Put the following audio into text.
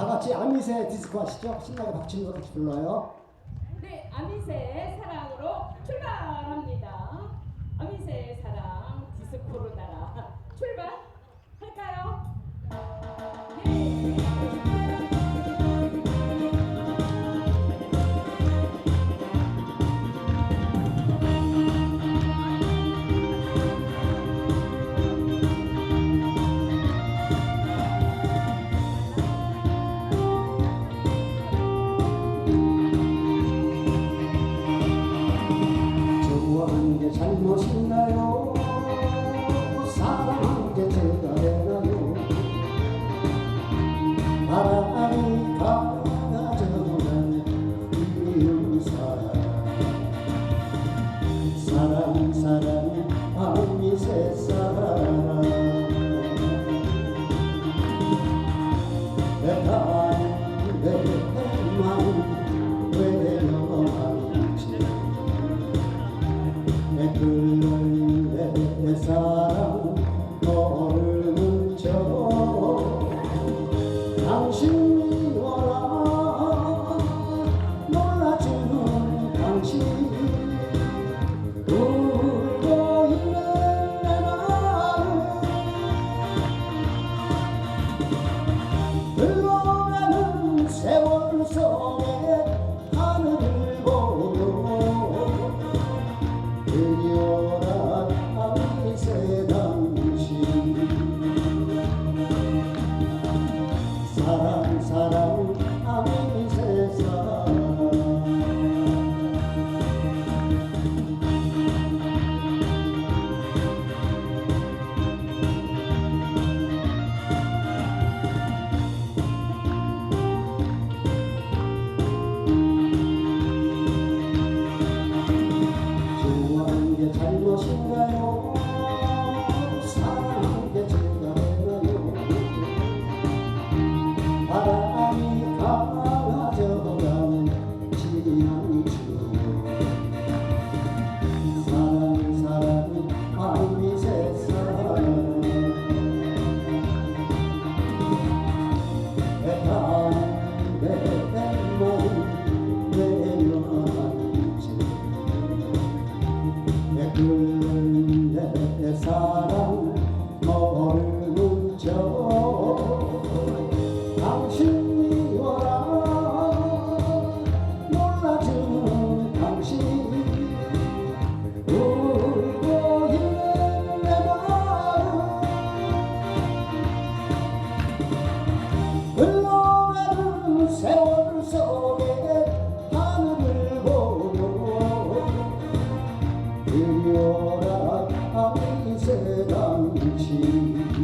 다 같이 아미세 디스코 하시죠? 신나게 박치면서 같이 불러요. 네, 아미세의 사랑으로 출 I'm sorry. 사랑 사랑 사랑 모르는 저 당신 you.